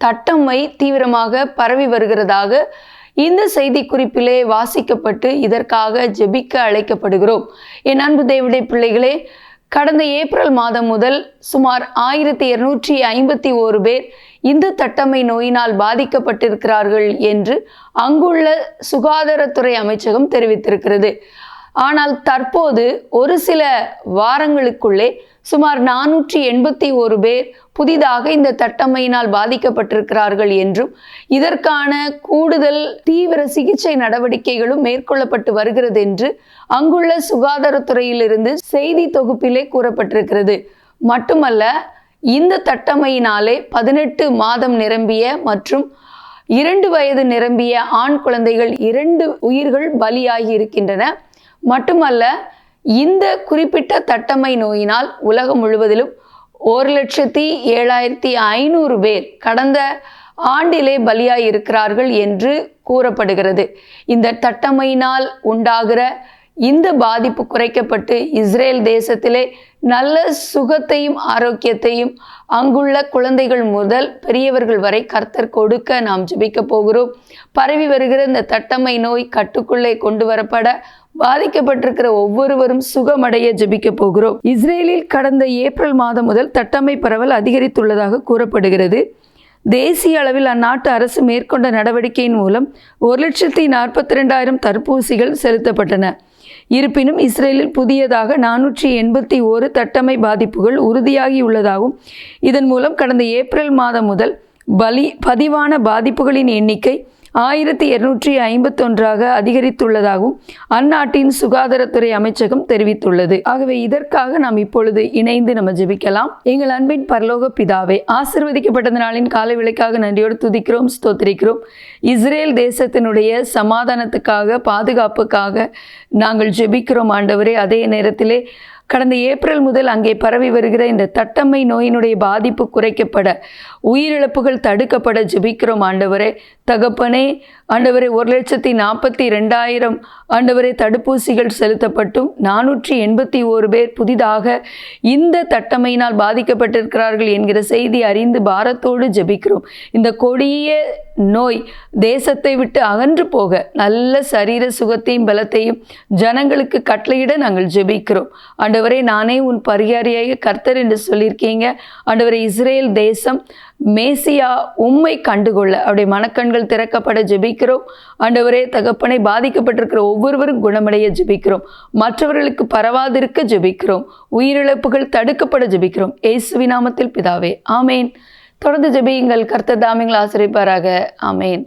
தட்டம்மை தீவிரமாக பரவி வருகிறதாக இந்த செய்தி குறிப்பிலே வாசிக்கப்பட்டு இதற்காக ஜெபிக்க அழைக்கப்படுகிறோம். என் அன்பு தேவடைய பிள்ளைகளே கடந்த ஏப்ரல் மாதம் முதல் சுமார் ஆயிரத்தி இருநூற்றி ஐம்பத்தி ஓரு பேர் இந்த தட்டம்மை நோயினால் பாதிக்கப்பட்டிருக்கிறார்கள் என்று அங்குள்ள சுகாதாரத்துறை அமைச்சகம் தெரிவித்திருக்கிறது. ஆனால் தற்போது ஒரு சில வாரங்களுக்குள்ளே சுமார் நானூற்றி எண்பத்தி ஒரு பேர் புதிதாக இந்த தட்டம்மையினால் பாதிக்கப்பட்டிருக்கிறார்கள் என்றும் இதற்கான கூடுதல் தீவிர சிகிச்சை நடவடிக்கைகளும் மேற்கொள்ளப்பட்டு வருகிறது என்று அங்குள்ள சுகாதாரத்துறையிலிருந்து செய்தி தொகுப்பிலே கூறப்பட்டிருக்கிறது. மட்டுமல்ல இந்த தட்டம்மையினாலே பதினெட்டு மாதம் நிரம்பிய மற்றும் இரண்டு வயது நிரம்பிய ஆண் குழந்தைகள் இரண்டு உயிர்கள் பலியாகி இருக்கின்றன. மட்டுமல்ல இந்த குறிப்பிட்ட தட்டம்மை நோயினால் உலகம் முழுவதிலும் ஒரு லட்சத்தி ஏழாயிரத்தி ஐநூறு பேர் கடந்த ஆண்டிலே பலியாயிருக்கிறார்கள் என்று கூறப்படுகிறது. இந்த தட்டமையினால் உண்டாகிற இந்த பாதிப்பு குறைக்கப்பட்டு இஸ்ரேல் தேசத்திலே நல்ல சுகத்தையும் ஆரோக்கியத்தையும் அங்குள்ள குழந்தைகள் முதல் பெரியவர்கள் வரை கர்த்தர் கொடுக்க நாம் ஜெபிக்க போகிறோம். பரவி வருகிற இந்த தட்டமை நோய் கட்டுக்குள்ளே கொண்டு வரப்பட பாதிக்கப்பட்டிருக்கிற ஒவ்வொருவரும் சுகமடைய ஜெபிக்க போகிறோம். இஸ்ரேலில் கடந்த ஏப்ரல் மாதம் முதல் தட்டமை பரவல் அதிகரித்துள்ளதாக கூறப்படுகிறது. தேசிய அளவில் அந்நாட்டு அரசு மேற்கொண்ட நடவடிக்கையின் மூலம் ஒரு லட்சத்தி நாற்பத்தி ரெண்டாயிரம் தடுப்பூசிகள் செலுத்தப்பட்டன. இருப்பினும் இஸ்ரேலில் புதியதாக நானூற்றி எண்பத்தி ஓரு தட்டமை பாதிப்புகள் உறுதியாகியுள்ளதாகவும் இதன் மூலம் கடந்த ஏப்ரல் மாதம் முதல் பலி பதிவான பாதிப்புகளின் எண்ணிக்கை ஆயிரத்தி இருநூற்றி ஐம்பத்தொன்றாக அதிகரித்துள்ளதாகவும் அந்நாட்டின் சுகாதாரத்துறை அமைச்சகம் தெரிவித்துள்ளது. ஆகவே இதற்காக நாம் இப்பொழுது இணைந்து நம்ம ஜெபிக்கலாம். எங்கள் அன்பின் பரலோக பிதாவே ஆசிர்வதிக்கப்பட்ட நாளின் காலை விலைக்காக நன்றியோடு துதிக்கிறோம் ஸ்தோத்திரிக்கிறோம். இஸ்ரேல் தேசத்தினுடைய சமாதானத்துக்காக பாதுகாப்புக்காக நாங்கள் ஜெபிக்கிறோம் ஆண்டவரே. அதே நேரத்திலே கடந்த ஏப்ரல் முதல் அங்கே பரவி வருகிற இந்த தட்டம்மை நோயினுடைய பாதிப்பு குறைக்கப்பட உயிரிழப்புகள் தடுக்கப்பட ஜெபிக்கிறோம் ஆண்டவரே. தகப்பனே ஆண்டவரே ஒரு லட்சத்தி நாற்பத்தி ரெண்டாயிரம் ஆண்டவரே தடுப்பூசிகள் செலுத்தப்பட்டும். நானூற்றி எண்பத்தி ஓரு பேர் புதிதாக இந்த தட்டமையினால் பாதிக்கப்பட்டிருக்கிறார்கள் என்கிற செய்தி அறிந்து பாரத்தோடு ஜெபிக்கிறோம். இந்த கொடிய நோய் தேசத்தை விட்டு அகன்று போக நல்ல சரீர சுகத்தையும் பலத்தையும் ஜனங்களுக்கு கட்டளையிட நாங்கள் ஜெபிக்கிறோம். ஆண்டவரே நானே உன் பரிகாரியாக கர்த்தர் என்று சொல்லியிருக்கீங்க. ஆண்டவரே இஸ்ரேல் தேசம் மேசியா உம்மை கண்டுகொள்ள அவருடைய மனக்கண்கள் திறக்கப்பட ஜெபிக்கிறோம். ஆண்டவரே தகப்பனை பாதிக்கப்பட்டிருக்கிற ஒவ்வொருவரும் குணமடைய ஜெபிக்கிறோம். மற்றவர்களுக்கு பரவாதிருக்க ஜெபிக்கிறோம். உயிரிழப்புகள் தடுக்கப்பட ஜெபிக்கிறோம். ஏசுவி நாமத்தில் பிதாவே ஆமேன். தொடர்ந்து ஜெபியுங்கள். கர்த்தர் தாமியங்கள் ஆசிரியப்பாராக ஆமேன்.